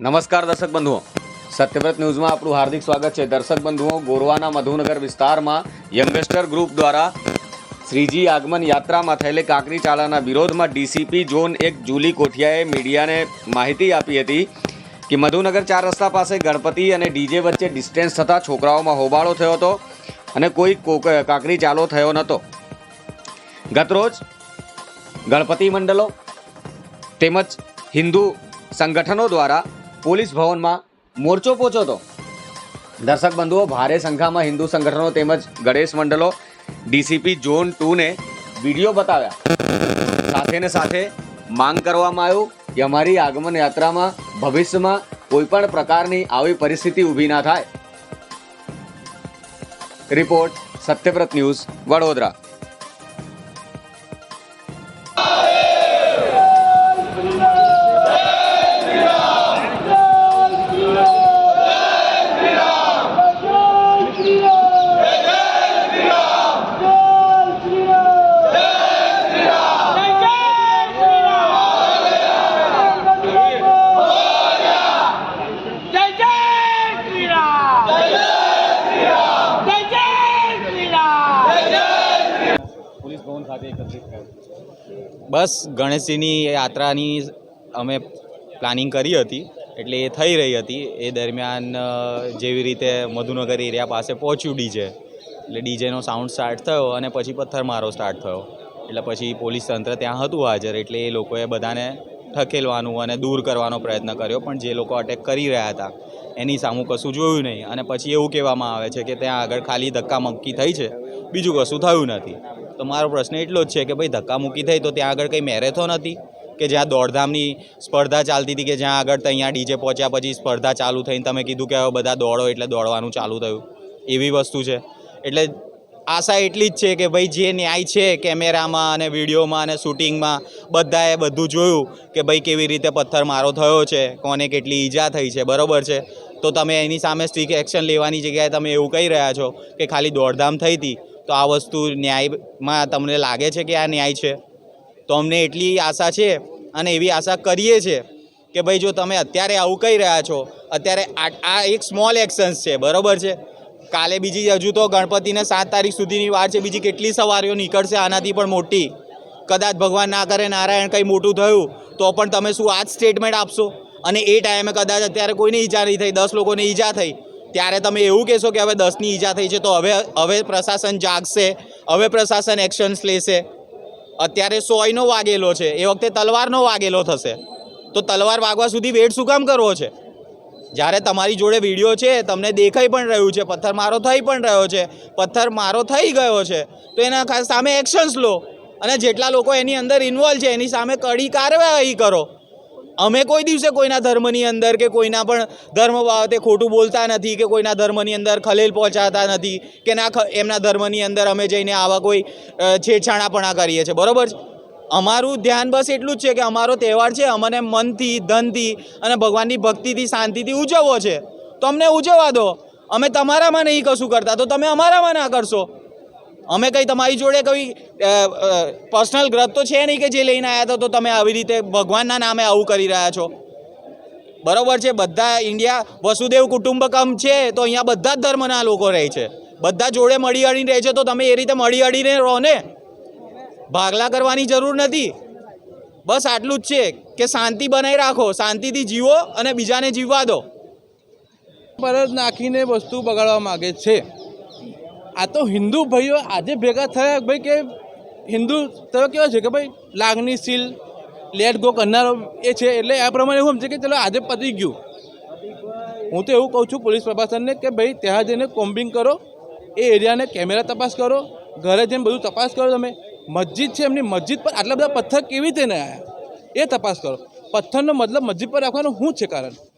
નમસ્કાર દર્શક બંધુઓ. સત્યવ્રત ન્યૂઝમાં આપણું હાર્દિક સ્વાગત છે. દર્શક બંધુઓ, ગોરવાના મધુનગર વિસ્તારમાં યંગસ્ટર ગ્રુપ દ્વારા શ્રીજી આગમન યાત્રામાં થયેલી કાંકરી ચાલાના વિરોધમાં ડીસીપી ઝોન એક જુલી કોઠિયાએ મીડિયાને માહિતી આપી હતી કે મધુનગર ચાર રસ્તા પાસે ગણપતિ અને ડીજે વચ્ચે ડિસ્ટન્સ થતાં છોકરાઓમાં હોબાળો થયો હતો અને કોઈ કોક- કાંકરી ચાલો થયો નહોતો. ગતરોજ ગણપતિ મંડળો તેમજ હિન્દુ સંગઠનો દ્વારા પોલીસ ભવનમાં મોરચો પહોંચ્યો હતો. દર્શક બંધુઓ, ભારે સંખ્યામાં હિન્દુ સંગઠનો તેમજ ગણેશ મંડળો, ડીસીપી ઝોન ટુને વીડિયો બતાવ્યા. સાથે ને સાથે માંગ કરવામાં આવ્યું કે અમારી આગમન યાત્રામાં, ભવિષ્યમાં કોઈ પણ પ્રકારની આવી પરિસ્થિતિ ઊભી ના થાય. Report, Satyavrat news, Vadodara. બસ ગણેશજીની યાત્રાની અમે પ્લાનિંગ કરી હતી, એટલે એ થઈ રહી હતી. એ દરમિયાન જેવી રીતે મધુનગર એરિયા પાસે પહોંચ્યું ડીજે એટલે ડીજેનો સાઉન્ડ સ્ટાર્ટ થયો અને પછી પથ્થરમારો સ્ટાર્ટ થયો. એટલે પછી પોલીસ તંત્ર ત્યાં હતું હાજર, એટલે એ લોકોએ બધાને ઠકેલવાનું અને દૂર કરવાનો પ્રયત્ન કર્યો, પણ જે લોકો અટેક કરી રહ્યા હતા એની સામું કશું જોયું નહીં. અને પછી એવું કહેવામાં આવે છે કે ત્યાં આગળ ખાલી ધક્કામુક્કી થઈ છે. બીજું કશું થયું નથી. તો મારો પ્રશ્ન એટલો જ છે કે ભાઈ ધક્કામુક્કી થઈ તો ત્યાં આગળ કંઈ મેરેથોન હતી? કે જ્યાં દોડધામની સ્પર્ધા ચાલતી હતી કે જ્યાં આગળ ત્યાં ડીજે પહોંચ્યા પછી સ્પર્ધા ચાલુ થઈને તમે કીધું કે હવે બધા દોડો એટલે દોડવાનું ચાલુ થયું? એવી વસ્તુ છે. એટલે આશા એટલી જ છે કે ભાઈ જે ન્યાય છે કેમેરામાં અને વિડીયોમાં અને શૂટિંગમાં બધાએ બધું જોયું કે ભાઈ કેવી રીતે પથ્થર મારો થયો છે, કોને કેટલી ઈજા થઈ છે, બરોબર છે? તો તમે એની સામે સ્ટ્રીક એક્શન લેવાની જગ્યાએ તમે એવું કહી રહ્યા છો કે ખાલી દોડધામ થઈ હતી, તો આ વસ્તુ ન્યાયમાં તમને લાગે છે કે આ ન્યાય છે? તો અમને એટલી આશા છે અને એવી આશા કરીએ છીએ કે ભાઈ જો તમે અત્યારે આવું કહી રહ્યા છો, અત્યારે આ એક સ્મોલ એક્શન્સ છે, બરાબર છે? કાલે બીજી હજુ તો ગણપતિને સાત તારીખ સુધીની વાર છે, બીજી કેટલી સવારીઓ નીકળશે આનાથી પણ મોટી. કદાચ ભગવાન ના કરે, નારાયણ કંઈ મોટું થયું, તો પણ તમે શું આ જ સ્ટેટમેન્ટ આપશો? અને એ ટાઈમે કદાચ અત્યારે કોઈને ઈજા નહીં થઈ, દસ લોકોને ઈજા થઈ, ત્યારે તમે એવું કહેશો કે હવે દસની ઈજા થઈ છે, તો હવે હવે પ્રશાસન જાગશે, હવે પ્રશાસન એક્શન્સ લેશે. અત્યારે સોયનો વાગેલો છે, એ વખતે તલવારનો વાગેલો થશે. તો તલવાર વાગવા સુધી વેટ શું કામ કરવો છે? જ્યારે તમારી જોડે વીડિયો છે, તમને દેખાઈ પણ રહ્યું છે, પથ્થર મારો થઈ પણ રહ્યો છે, પથ્થર મારો થઈ ગયો છે, તો એના ખાસ સામે એક્શન્સ લો. અને જેટલા લોકો એની અંદર ઇન્વોલ્વ છે, એની સામે કડી કાર્યવાહી કરો. અમે કોઈ દિવસે કોઈના ધર્મની અંદર કે કોઈના પણ ધર્મ બાબતે ખોટું બોલતા નથી કે કોઈના ધર્મની અંદર ખલેલ પહોંચાડતા નથી કે ના એમના ધર્મની અંદર અમે જઈને આવા કોઈ છેડછાણાપણા કરીએ છીએ. બરોબર છે? અમારું ધ્યાન બસ એટલું જ છે કે અમારો તહેવાર છે, અમને મનથી, ધનથી અને ભગવાનની ભક્તિથી, શાંતિથી ઉજવવો છે. તો અમને ઉજવવા દો. અમે તમારામાં નહીં કશું કરતા. તો તમે અમારામાં ના કરશો. અમે કંઈ તમારી જોડે કોઈ પર્સનલ ગ્રત તો છે નહીં કે જે લઈને આવ્યા હતા તો તમે આવી રીતે ભગવાનના નામે આવું કરી રહ્યા છો. બરોબર છે? બધા ઇન્ડિયા વસુદેવ કુટુંબકમ છે, તો અહીંયા બધા જ ધર્મના લોકો રહે છે. બધા જોડે મળી અડીને રહે છે તો તમે એ રીતે મળી અડીને રહો ને. ભાગલા કરવાની જરૂર નથી. બસ આટલું જ છે કે શાંતિ બનાવી રાખો, શાંતિથી જીવો અને બીજાને જીવવા દો. પર જ નાખીને વસ્તુ બગાડવા માગે છે. આ તો હિન્દુ ભાઈઓ આજે ભેગા થયા ભાઈ કે હિન્દુ તો કેવો છે કે ભાઈ લાગણીશીલ લેટ ગો કરનારો એ છે એટલે આ પ્રમાણે એવું સમજે કે ચલો આજે પતી ગયું. હું તો એવું કહું છું પોલીસ પ્રશાસનને કે ભાઈ ત્યાં જઈને કોમ્બિંગ કરો, એ એરિયાને કેમેરા તપાસ કરો, ઘરે જઈને બધું તપાસ કરો તમે. મસ્જિદ છે, એમની મસ્જિદ પર આટલા બધા પથ્થર કેવી રીતે આવ્યા એ તપાસ કરો. પથ્થરનો મતલબ મસ્જિદ પર રાખવાનું શું છે કારણ?